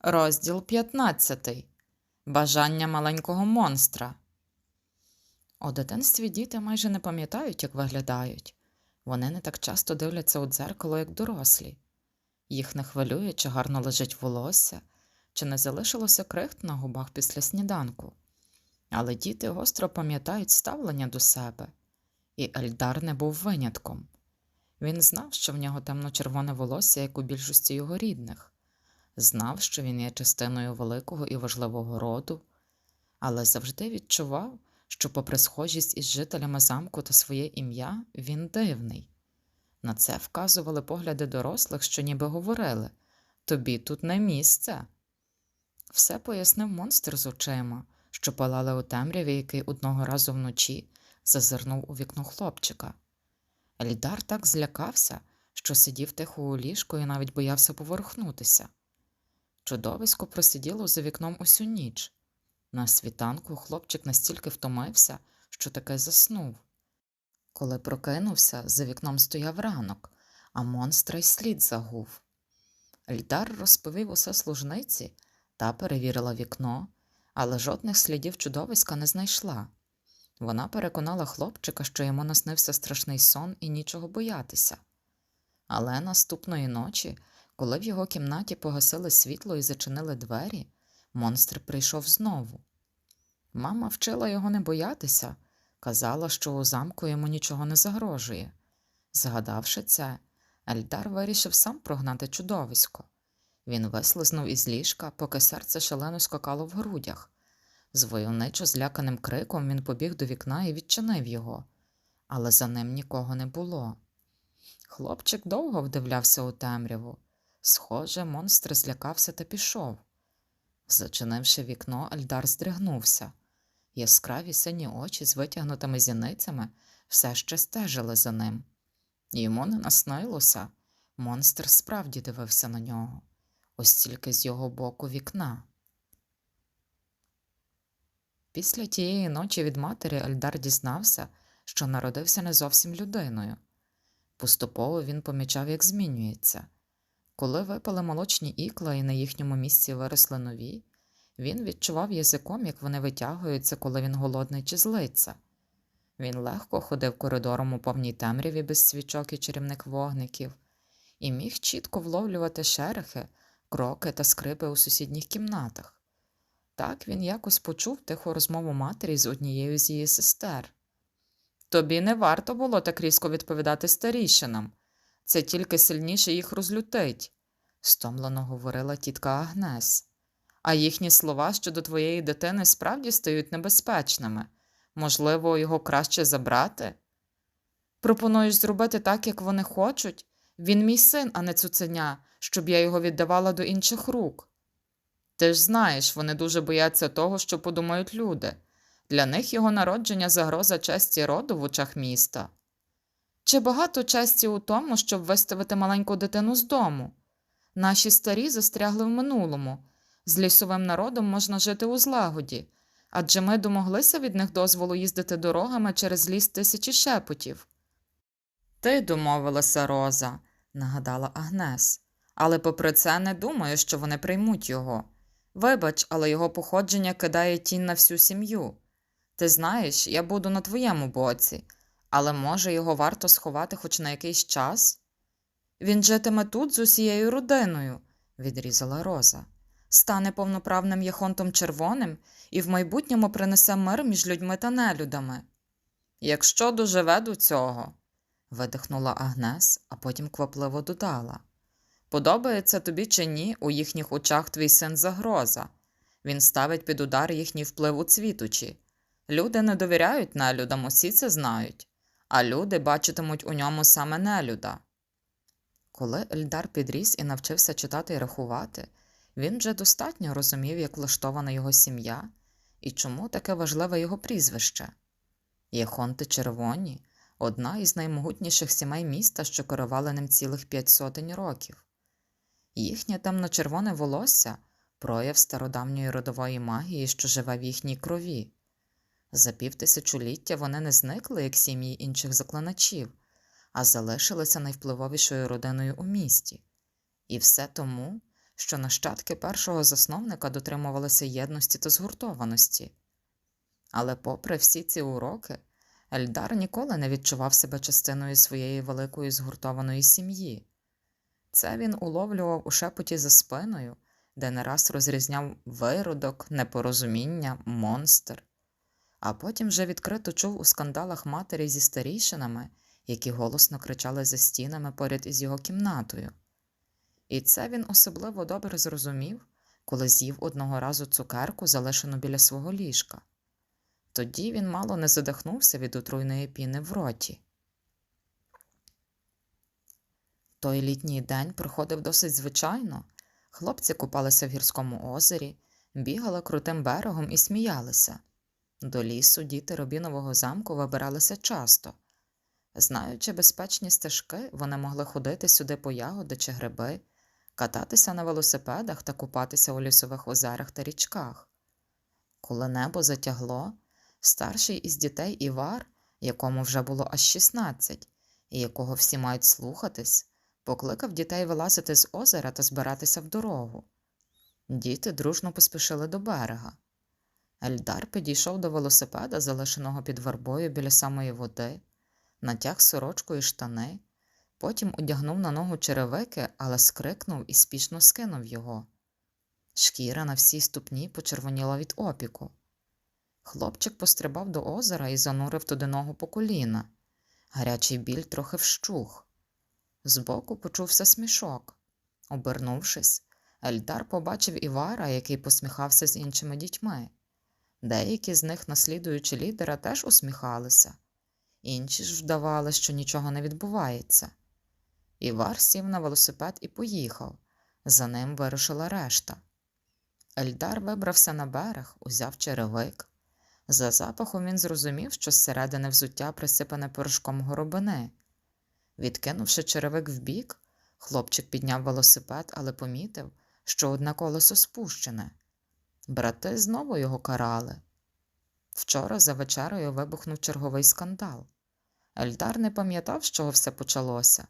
Розділ 15. Бажання маленького монстра. У дитинстві діти майже не пам'ятають, як виглядають. Вони не так часто дивляться у дзеркало, як дорослі. Їх не хвилює, чи гарно лежить волосся, чи не залишилося крихт на губах після сніданку. Але діти гостро пам'ятають ставлення до себе, і Ельдар не був винятком. Він знав, що в нього темно-червоне волосся, як у більшості його рідних знав, що він є частиною великого і важливого роду, але завжди відчував, що, попри схожість із жителями замку та своє ім'я, він дивний. На це вказували погляди дорослих, що ніби говорили тобі тут не місце. Все пояснив монстр з очима, що палали у темряві, який одного разу вночі зазирнув у вікно хлопчика. Ельдар так злякався, що сидів тихо у ліжку і навіть боявся поворухнутися. Чудовисько просиділо за вікном усю ніч. На світанку хлопчик настільки втомився, що таки заснув. Коли прокинувся, за вікном стояв ранок, а монстра й слід загув. Ельдар розповів усе служниці та перевірила вікно, але жодних слідів чудовиська не знайшла. Вона переконала хлопчика, що йому наснився страшний сон і нічого боятися. Але наступної ночі коли в його кімнаті погасили світло і зачинили двері, монстр прийшов знову. Мама вчила його не боятися, казала, що у замку йому нічого не загрожує. Згадавши це, Ельдар вирішив сам прогнати чудовисько. Він вислизнув із ліжка, поки серце шалено скакало в грудях. З войовничо зляканим криком він побіг до вікна і відчинив його, але за ним нікого не було. Хлопчик довго вдивлявся у темряву. Схоже, монстр злякався та пішов. Зачинивши вікно, Ельдар здригнувся. Яскраві сині очі з витягнутими зіницями все ще стежили за ним. Йому не наснилося. Монстр справді дивився на нього, ось тільки з його боку вікна. Після тієї ночі від матері Ельдар дізнався, що народився не зовсім людиною. Поступово він помічав, як змінюється. Коли випали молочні ікла і на їхньому місці виросли нові, він відчував язиком, як вони витягуються, коли він голодний чи злиться. Він легко ходив коридором у повній темряві без свічок і чарівних вогників, і міг чітко вловлювати шерехи, кроки та скрипи у сусідніх кімнатах. Так він якось почув тиху розмову матері з однією з її сестер. Тобі не варто було так різко відповідати старішинам. Це тільки сильніше їх розлютить, стомлено говорила тітка Агнес. А їхні слова щодо твоєї дитини справді стають небезпечними. Можливо, його краще забрати? Пропонуєш зробити так, як вони хочуть? Він мій син, а не цуценя, щоб я його віддавала до інших рук. Ти ж знаєш, вони дуже бояться того, що подумають люди. Для них його народження загроза честі роду в очах міста. Чи багато честі у тому, щоб виставити маленьку дитину з дому? Наші старі застрягли в минулому. З лісовим народом можна жити у злагоді, адже ми домоглися від них дозволу їздити дорогами через ліс тисячі шепотів. Ти домовилася, Роза, нагадала Агнес, але попри це не думаю, що вони приймуть його. Вибач, але його походження кидає тінь на всю сім'ю. Ти знаєш, я буду на твоєму боці. Але, може, його варто сховати хоч на якийсь час? Він житиме тут з усією родиною, відрізала Роза, стане повноправним Єхонтом червоним і в майбутньому принесе мир між людьми та нелюдами. Якщо доживе до цього, видихнула Агнес, а потім квапливо додала. Подобається тобі чи ні, у їхніх очах твій син загроза. Він ставить під удар їхній вплив у цвітучі. Люди не довіряють нелюдам, усі це знають а люди бачитимуть у ньому саме нелюда. Коли Ельдар підріс і навчився читати і рахувати, він вже достатньо розумів, як влаштована його сім'я і чому таке важливе його прізвище. Єхонти червоні одна із наймогутніших сімей міста, що керували ним цілих п'ять сотень років. Їхнє темно-червоне волосся прояв стародавньої родової магії, що живе в їхній крові. За півтисячоліття вони не зникли, як сім'ї інших заклиначів, а залишилися найвпливовішою родиною у місті. І все тому, що нащадки першого засновника дотримувалися єдності та згуртованості. Але, попри всі ці уроки, Ельдар ніколи не відчував себе частиною своєї великої згуртованої сім'ї. Це він уловлював у шепоті за спиною, де не раз розрізняв виродок, непорозуміння, монстр, а потім вже відкрито чув у скандалах матері зі старішинами, які голосно кричали за стінами поряд із його кімнатою. І це він особливо добре зрозумів, коли з'їв одного разу цукерку, залишену біля свого ліжка. Тоді він мало не задихнувся від отруйної піни в роті. Той літній день проходив досить звичайно. Хлопці купалися в гірському озері, бігали крутим берегом і сміялися. До лісу діти Робінового замку вибиралися часто. Знаючи безпечні стежки, вони могли ходити сюди по ягоди чи гриби, кататися на велосипедах та купатися у лісових озерах та річках. Коли небо затягло, старший із дітей Івар, якому вже було аж 16, і якого всі мають слухатись, покликав дітей вилазити з озера та збиратися в дорогу. Діти дружно поспішили до берега. Ельдар підійшов до велосипеда, залишеного під вербою біля самої води, натяг сорочку і штани, потім одягнув на ногу черевики, але скрикнув і спішно скинув його. Шкіра на всій ступні почервоніла від опіку. Хлопчик пострибав до озера і занурив туди ногу по коліна. Гарячий біль трохи вщух. Збоку почувся смішок. Обернувшись, Ельдар побачив Івара, який посміхався з іншими дітьми. Деякі з них, наслідуючи лідера, теж усміхалися, інші ж вдавали, що нічого не відбувається. Івар сів на велосипед і поїхав. За ним вирушила решта. Ельдар вибрався на берег, узяв черевик. За запахом він зрозумів, що зсередини взуття присипане порошком горобини. Відкинувши черевик вбік, хлопчик підняв велосипед, але помітив, що одне колесо спущене. Брати знову його карали. Вчора за вечерою вибухнув черговий скандал. Ельдар не пам'ятав, з чого все почалося,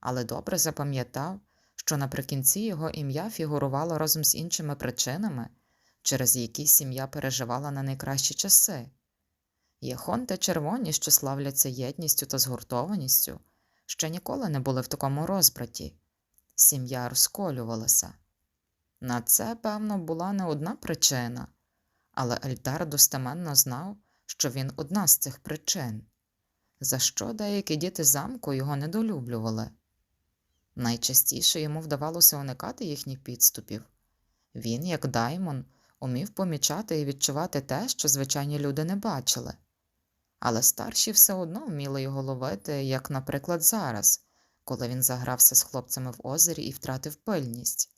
але добре запам'ятав, що наприкінці його ім'я фігурувало разом з іншими причинами, через які сім'я переживала на найкращі часи. Єхон та червоні, що славляться єдністю та згуртованістю, ще ніколи не були в такому розбраті. Сім'я розколювалася. На це, певно, була не одна причина, але Ельдар достеменно знав, що він одна з цих причин, за що деякі діти замку його недолюблювали. Найчастіше йому вдавалося уникати їхніх підступів. Він, як даймон, умів помічати і відчувати те, що звичайні люди не бачили. Але старші все одно вміли його ловити, як, наприклад, зараз, коли він загрався з хлопцями в озері і втратив пильність.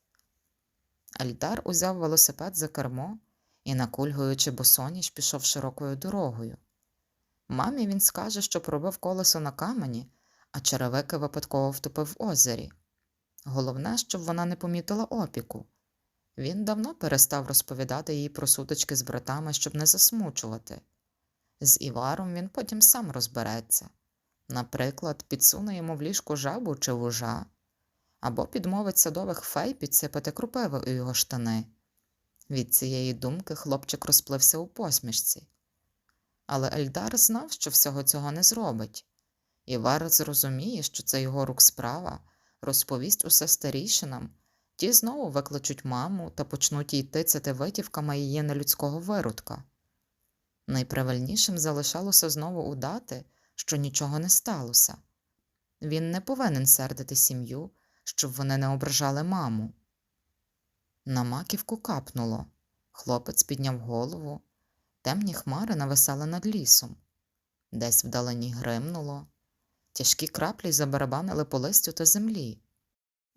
Ельдар узяв велосипед за кермо і, накульгуючи босоніж, пішов широкою дорогою. Мамі він скаже, що пробив колесо на камені, а черевики випадково втопив в озері. Головне, щоб вона не помітила опіку. Він давно перестав розповідати їй про сутички з братами, щоб не засмучувати. З Іваром він потім сам розбереться. Наприклад, підсуне йому в ліжку жабу чи вужа, або підмовить садових фей підсипати крупиви у його штани. Від цієї думки хлопчик розплився у посмішці. Але Ельдар знав, що всього цього не зробить. Івар зрозуміє, що це його рук справа, розповість усе старішинам, ті знову викличуть маму та почнуть їй тицяти витівками її нелюдського виродка. Найправильнішим залишалося знову удати, що нічого не сталося. Він не повинен сердити сім'ю, щоб вони не ображали маму. На маківку капнуло. Хлопець підняв голову. Темні хмари нависали над лісом. Десь вдалині гримнуло. Тяжкі краплі забарабанили по листю та землі.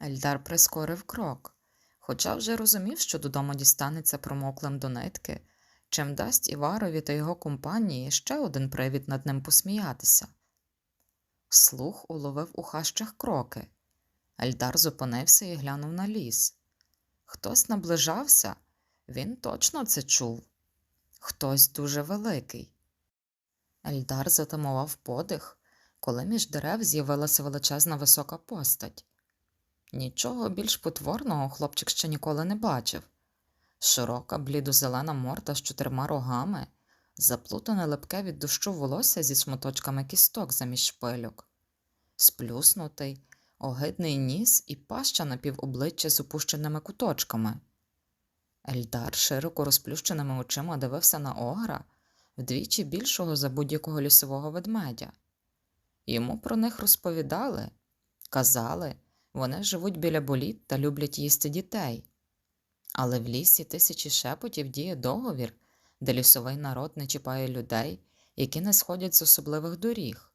Ельдар прискорив крок, хоча вже розумів, що додому дістанеться промоклим до нитки, чим дасть Іварові та його компанії ще один привід над ним посміятися. Слух уловив у хащах кроки. Ельдар зупинився і глянув на ліс. Хтось наближався, він точно це чув. Хтось дуже великий. Ельдар затамував подих, коли між дерев з'явилася величезна висока постать. Нічого більш потворного хлопчик ще ніколи не бачив. Широка блідозелена морда з чотирма рогами, заплутане липке від дощу волосся зі шматочками кісток замість шпильок, сплюснутий, огидний ніс і паща напівобличчя з опущеними куточками. Ельдар широко розплющеними очима дивився на огра, вдвічі більшого за будь-якого лісового ведмедя. Йому про них розповідали, казали, вони живуть біля боліт та люблять їсти дітей. Але в лісі тисячі шепотів діє договір, де лісовий народ не чіпає людей, які не сходять з особливих доріг.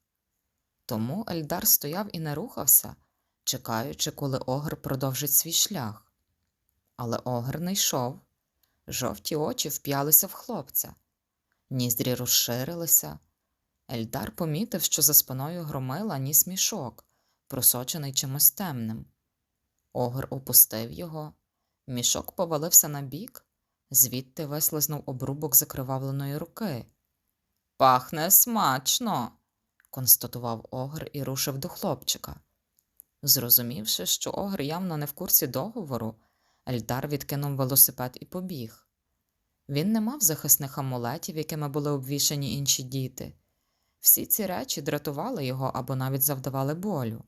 Тому Ельдар стояв і не рухався, чекаючи, коли огр продовжить свій шлях. Але огр не йшов. Жовті очі вп'ялися в хлопця, ніздрі розширилися. Ельдар помітив, що за спиною громила ніс мішок, просочений чимось темним. Огр опустив його, мішок повалився на бік, звідти вислизнув обрубок закривавленої руки. Пахне смачно, констатував огр і рушив до хлопчика. Зрозумівши, що огр явно не в курсі договору, Ельдар відкинув велосипед і побіг. Він не мав захисних амулетів, якими були обвішані інші діти. Всі ці речі дратували його або навіть завдавали болю.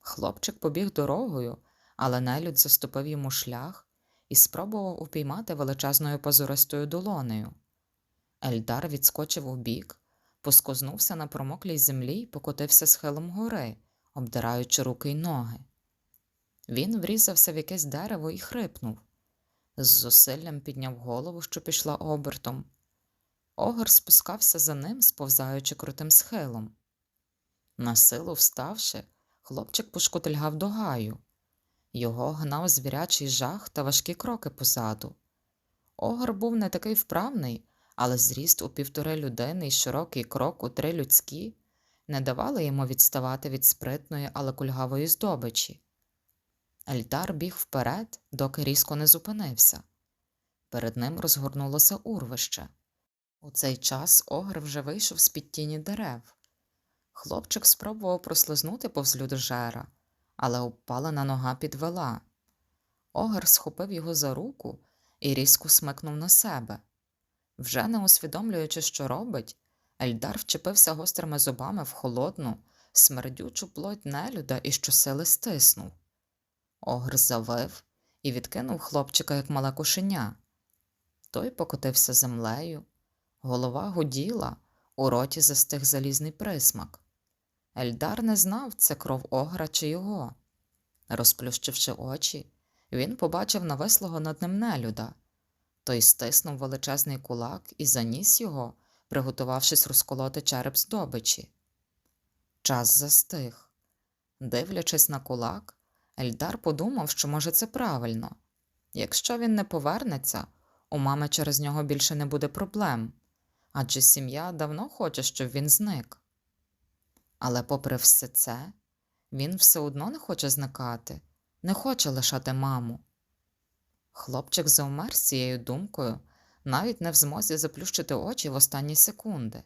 Хлопчик побіг дорогою, але нелюд заступив йому шлях і спробував упіймати величезною позористою долонею. Ельдар відскочив убік, поскознувся на промоклій землі й покотився схилом гори, обдираючи руки й ноги. Він врізався в якесь дерево і хрипнув. З зусиллям підняв голову, що пішла обертом. Огр спускався за ним, сповзаючи крутим схилом. Насилу вставши, хлопчик пошкотильгав до гаю. Його гнав звірячий жах та важкі кроки позаду. Огр був не такий вправний, але зріст у півтори людини і широкий крок у три людські не давали йому відставати від спритної, але кульгавої здобичі. Ельдар біг вперед, доки різко не зупинився. Перед ним розгорнулося урвище. У цей час огр вже вийшов з під тіні дерев. Хлопчик спробував прослизнути повз людожера, але обпалена нога підвела. Огр схопив його за руку і різко смикнув на себе. Вже не усвідомлюючи, що робить, Ельдар вчепився гострими зубами в холодну, смердючу плоть нелюда і щосили стиснув. Огр завив і відкинув хлопчика, як мале кошеня. Той покотився землею, голова гуділа, у роті застиг залізний присмак. Ельдар не знав, це кров огра чи його. Розплющивши очі, він побачив навислого над ним нелюда. Той стиснув величезний кулак і заніс його, приготувавшись розколоти череп здобичі. Час застиг. Дивлячись на кулак, Ельдар подумав, що, може, це правильно. Якщо він не повернеться, у мами через нього більше не буде проблем, адже сім'я давно хоче, щоб він зник. Але, попри все це, він все одно не хоче зникати, не хоче лишати маму. Хлопчик завмер з цією думкою, навіть не в змозі заплющити очі в останні секунди.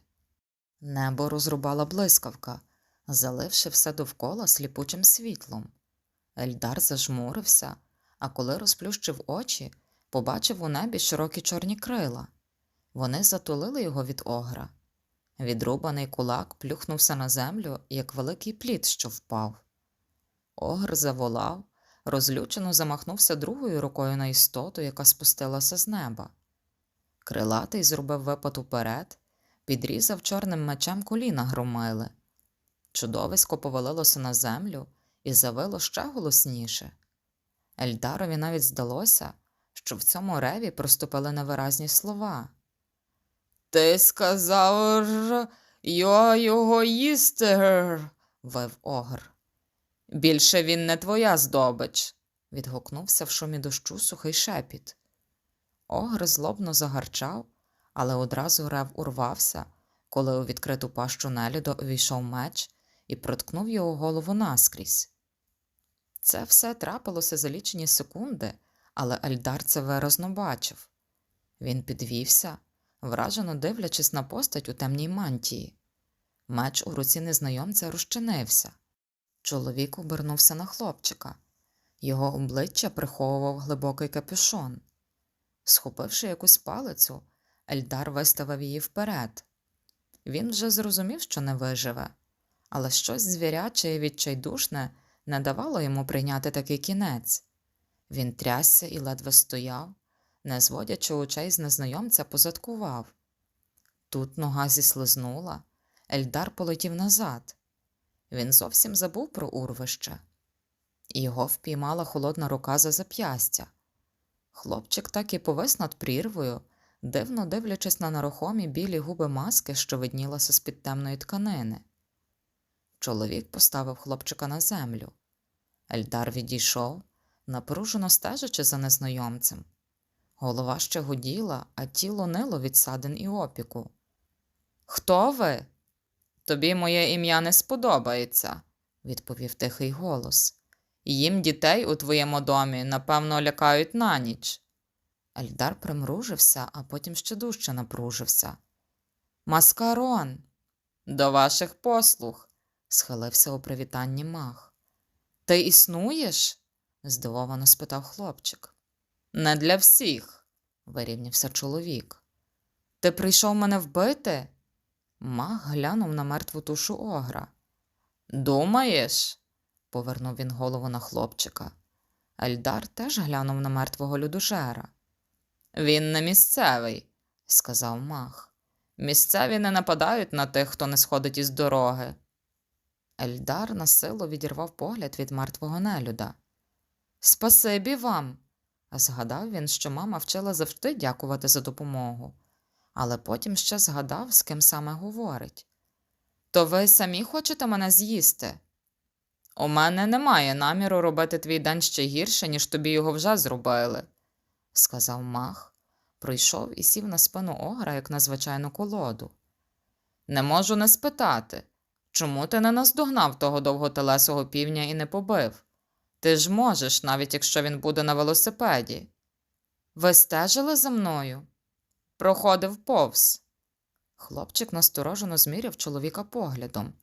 Небо розрубала блискавка, заливши все довкола сліпучим світлом. Ельдар зажмурився, а коли розплющив очі, побачив у небі широкі чорні крила. Вони затулили його від огра. Відрубаний кулак плюхнувся на землю, як великий плід, що впав. Огр заволав, розлючено замахнувся другою рукою на істоту, яка спустилася з неба. Крилатий зробив випад уперед, підрізав чорним мечем коліна громили. Чудовисько повалилося на землю і завило ще голосніше. Ельдарові навіть здалося, що в цьому реві проступили невиразні слова. Ти сказав, я його їсти, гр», – вив огр. Більше він не твоя здобич, відгукнувся в шумі дощу сухий шепіт. Огр злобно загарчав, але одразу рев урвався, коли у відкриту пащу нелюду увійшов меч і проткнув його голову наскрізь. Це все трапилося за лічені секунди, але Ельдар це виразно бачив. Він підвівся, вражено дивлячись на постать у темній мантії. Меч у руці незнайомця розчинився. Чоловік обернувся на хлопчика, Його обличчя приховував глибокий капюшон. Схопивши якусь палицю, Ельдар виставив її вперед. Він вже зрозумів, що не виживе, але щось звіряче і відчайдушне не давало йому прийняти такий кінець. Він трясся і ледве стояв, не зводячи очей з незнайомця, позадкував. Тут нога зіслизнула, Ельдар полетів назад. Він зовсім забув про урвище. Його впіймала холодна рука за зап'ястя. Хлопчик так і повис над прірвою, дивно дивлячись на нерухомі білі губи маски, що виднілася з-під темної тканини. Чоловік поставив хлопчика на землю. Ельдар відійшов, напружено стежачи за незнайомцем. Голова ще гуділа, а тіло нило від садин і опіку. Хто ви? Тобі моє ім'я не сподобається, відповів тихий голос. Їм дітей у твоєму домі, напевно, лякають на ніч. Ельдар примружився, а потім ще дужче напружився. Маскарон, до ваших послуг, схилився у привітанні мах. Ти існуєш? здивовано спитав хлопчик. Не для всіх, вирівнявся чоловік. Ти прийшов мене вбити? Мах глянув на мертву тушу огра. Думаєш? Повернув він голову на хлопчика. Ельдар теж глянув на мертвого людожера. Він не місцевий, сказав мах. Місцеві не нападають на тих, хто не сходить із дороги. Ельдар на силу відірвав погляд від мертвого нелюда. Спасибі вам. Згадав він, що мама вчила завжди дякувати за допомогу, але потім ще згадав, з ким саме говорить. То ви самі хочете мене з'їсти? У мене немає наміру робити твій день ще гірше, ніж тобі його вже зробили, сказав мах, прийшов і сів на спину огра, як на звичайну колоду. Не можу не спитати, чому ти не наздогнав того довготелесого півня і не побив? Ти ж можеш, навіть якщо він буде на велосипеді. Ви стежили за мною? Проходив повз. Хлопчик насторожено зміряв чоловіка поглядом.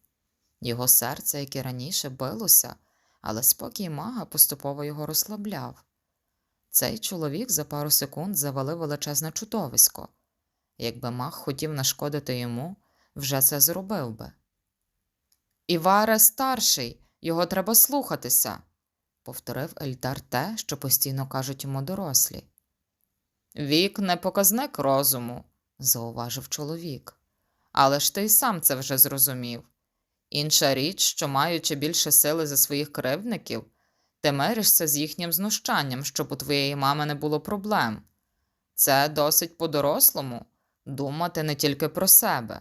Його серце, як і раніше, билося, але спокій мага поступово його розслабляв. Цей чоловік за пару секунд завалив величезне чудовисько. Якби маг хотів нашкодити йому, вже це зробив би. Іваре старший, його треба слухатися, повторив Ельдар те, що постійно кажуть йому дорослі. Вік не показник розуму, зауважив чоловік. Але ж ти й сам це вже зрозумів. Інша річ, що, маючи більше сили за своїх кривдників, ти миришся з їхнім знущанням, щоб у твоєї мами не було проблем. Це досить по-дорослому думати не тільки про себе.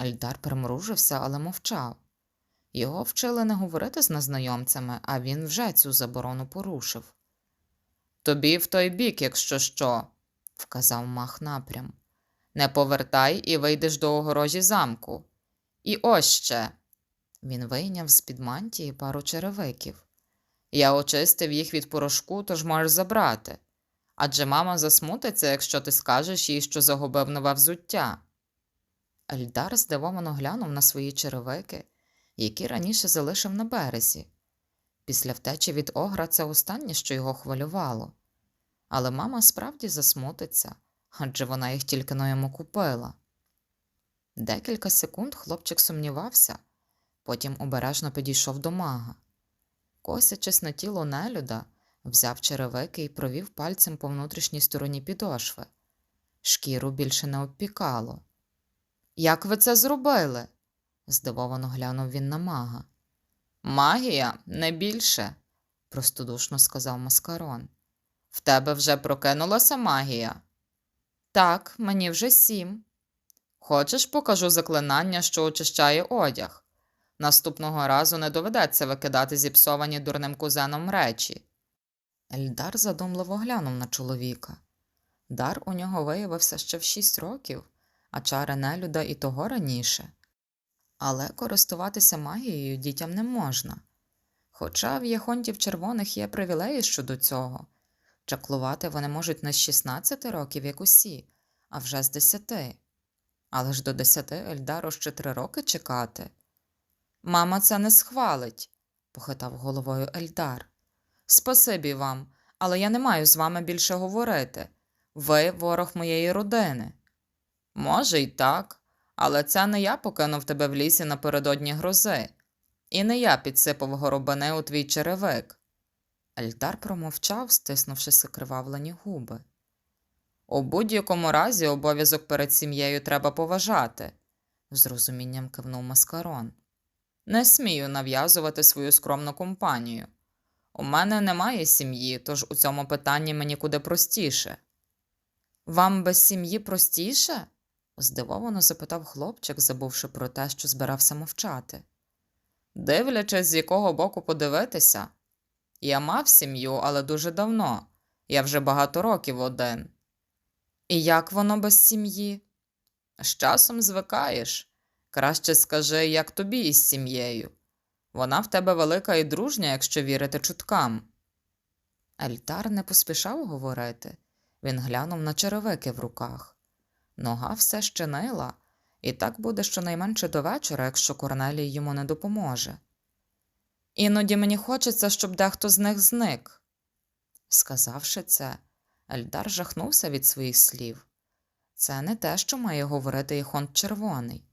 Ельдар примружився, але мовчав. Його вчили не говорити з незнайомцями, а він вже цю заборону порушив. Тобі в той бік, якщо що, вказав мах напрям. Не повертай і вийдеш до огорожі замку. І ось ще. Він вийняв з під мантії пару черевиків. Я очистив їх від порошку, тож можеш забрати. Адже мама засмутиться, якщо ти скажеш їй, що загубив нове взуття. Ельдар здивовано глянув на свої черевики, які раніше залишив на березі. Після втечі від огра це останнє, що його хвилювало. Але мама справді засмутиться, адже вона їх тільки на йому купила. Декілька секунд хлопчик сумнівався, потім обережно підійшов до мага. Косячись на тіло нелюда, взяв черевики і провів пальцем по внутрішній стороні підошви. Шкіру більше не обпікало. Як ви це зробили? здивовано глянув він на мага. Магія не більше, простодушно сказав Маскарон. В тебе вже прокинулася магія? Так, мені вже сім. Хочеш, покажу заклинання, що очищає одяг. Наступного разу не доведеться викидати зіпсовані дурним кузеном речі. Ельдар задумливо глянув на чоловіка. Дар у нього виявився ще в шість років, а чари нелюда і того раніше. Але користуватися магією дітям не можна. Хоча в єхонтів червоних є привілеї щодо цього. Чаклувати вони можуть не з 16 років, як усі, а вже з 10. Але ж до 10 Ельдару ще три роки чекати. Мама це не схвалить, похитав головою Ельдар. Спасибі вам, але я не маю з вами більше говорити. Ви ворог моєї родини. Може, й так, але це не я покинув тебе в лісі напередодні грози, і не я підсипав горобини у твій черевик. Ельдар промовчав, стиснувши закривавлені губи. У будь-якому разі обов'язок перед сім'єю треба поважати, з розумінням кивнув Маскарон. Не смію нав'язувати свою скромну компанію. У мене немає сім'ї, тож у цьому питанні мені куди простіше. Вам без сім'ї простіше? здивовано запитав хлопчик, забувши про те, що збирався мовчати. Дивлячись, з якого боку подивитися. Я мав сім'ю, але дуже давно. Я вже багато років один. І як воно без сім'ї? З часом звикаєш. Краще скажи, як тобі із сім'єю. Вона в тебе велика і дружня, якщо вірити чуткам. Ельтар не поспішав говорити. Він глянув на черевики в руках. Нога все ще нила, і так буде щонайменше до вечора, якщо Корнелій йому не допоможе. Іноді мені хочеться, щоб дехто з них зник. Сказавши це, Ельдар жахнувся від своїх слів. Це не те, що має говорити Іхонт Червоний,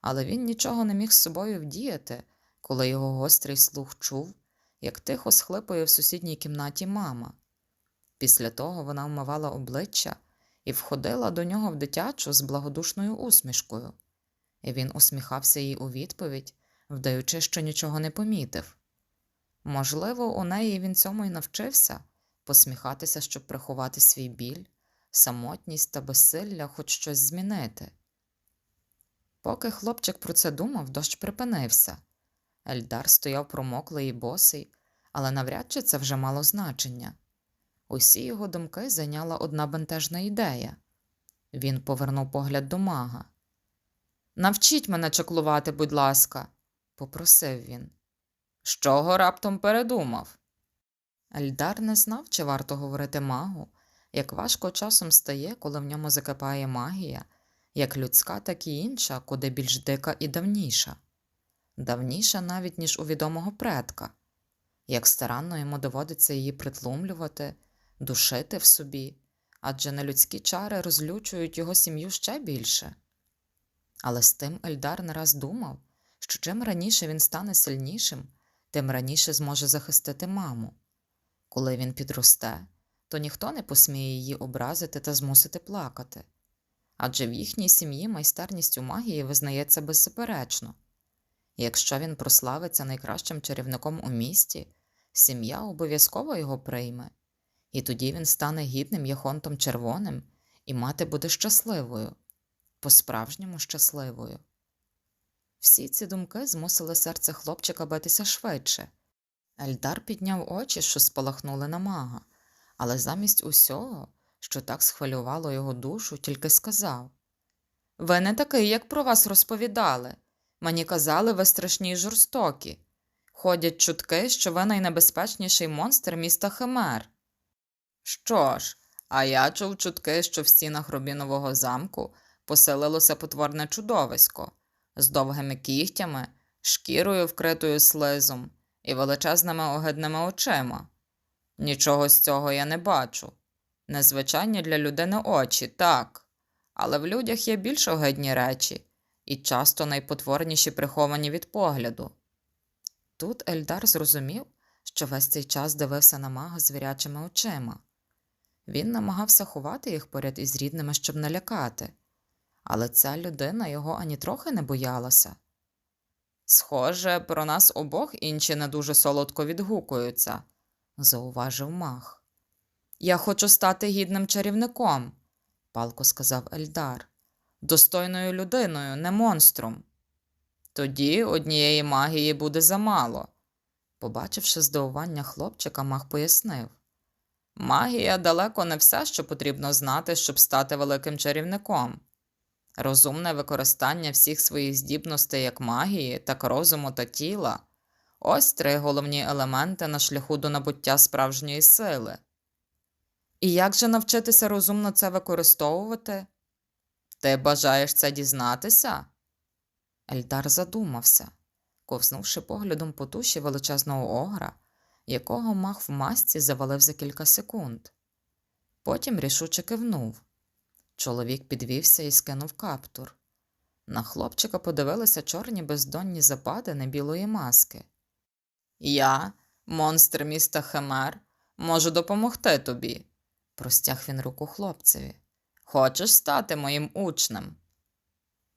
але він нічого не міг з собою вдіяти, коли його гострий слух чув, як тихо схлипує в сусідній кімнаті мама. Після того вона вмивала обличчя і входила до нього в дитячу з благодушною усмішкою, і він усміхався їй у відповідь, вдаючи, що нічого не помітив. Можливо, у неї він цьому й навчився посміхатися, щоб приховати свій біль, самотність та безсилля хоч щось змінити. Поки хлопчик про це думав, дощ припинився. Ельдар стояв промоклий і босий, але навряд чи це вже мало значення. Усі його думки зайняла одна бентежна ідея. Він повернув погляд до мага. Навчіть мене чаклувати, будь ласка, попросив він. З чого раптом передумав? Ельдар не знав, чи варто говорити магу, як важко часом стає, коли в ньому закипає магія, як людська, так і інша, куди більш дика і давніша, давніша навіть, ніж у відомого предка, як старанно йому доводиться її притлумлювати, душити в собі, адже нелюдські чари розлючують його сім'ю ще більше. Але з тим Ельдар не раз думав, що чим раніше він стане сильнішим, тим раніше зможе захистити маму. Коли він підросте, то ніхто не посміє її образити та змусити плакати. Адже в їхній сім'ї майстерність у магії визнається беззаперечно. Якщо він прославиться найкращим чарівником у місті, сім'я обов'язково його прийме, і тоді він стане гідним Яхонтом Червоним, і мати буде щасливою, по-справжньому щасливою. Всі ці думки змусили серце хлопчика битися швидше. Ельдар підняв очі, що спалахнули на мага, але замість усього, що так схвилювало його душу, тільки сказав Ви не такий, як про вас розповідали. Мені казали, ви страшні й жорстокі. Ходять чутки, що ви найнебезпечніший монстр міста Химер. Що ж, а я чув чутки, що в стінах Рубінового замку поселилося потворне чудовисько з довгими кігтями, шкірою, вкритою слизом і величезними огидними очима. Нічого з цього я не бачу. Незвичайні для людини очі, так, але в людях є більш огидні речі і часто найпотворніші приховані від погляду. Тут Ельдар зрозумів, що весь цей час дивився на мага звірячими очима. Він намагався ховати їх поряд із рідними, щоб не лякати, але ця людина його ані трохи не боялася. Схоже, про нас обох інші не дуже солодко відгукуються, зауважив мах. Я хочу стати гідним чарівником, палко сказав Ельдар, достойною людиною, не монстром. Тоді однієї магії буде замало. Побачивши здивування хлопчика, мах пояснив. Магія далеко не все, що потрібно знати, щоб стати великим чарівником. Розумне використання всіх своїх здібностей як магії, так розуму та тіла ось три головні елементи на шляху до набуття справжньої сили. І як же навчитися розумно це використовувати? Ти бажаєш це дізнатися? Ельдар задумався. Ковзнувши поглядом по туші величезного огра, якого мах в масці завалив за кілька секунд. Потім рішуче кивнув. Чоловік підвівся і скинув каптур. На хлопчика подивилися чорні бездонні западини білої маски. Я, монстр міста Хемер, можу допомогти тобі, простяг він руку хлопцеві. Хочеш стати моїм учнем?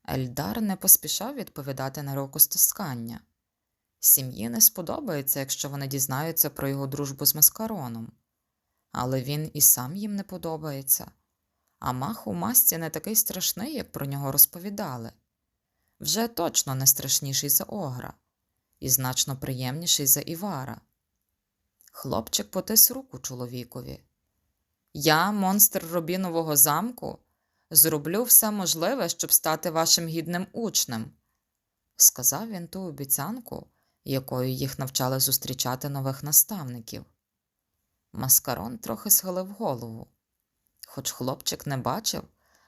Ельдар не поспішав відповідати на руку стискання. Сім'ї не сподобається, якщо вони дізнаються про його дружбу з маскароном. Але він і сам їм не подобається. А мах у масці не такий страшний, як про нього розповідали. Вже точно не страшніший за огра, і значно приємніший за Івара. Хлопчик потис руку чоловікові. Я, монстр Робінового замку, зроблю все можливе, щоб стати вашим гідним учнем, сказав він ту обіцянку, якою їх навчали зустрічати нових наставників. Маскарон трохи схилив голову. Хоч хлопчик не бачив,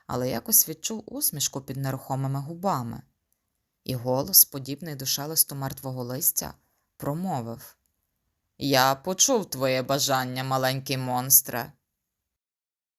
але якось відчув усмішку під нерухомими губами, і голос, подібний до шелесту мертвого листя, промовив Я почув твоє бажання, маленький монстре.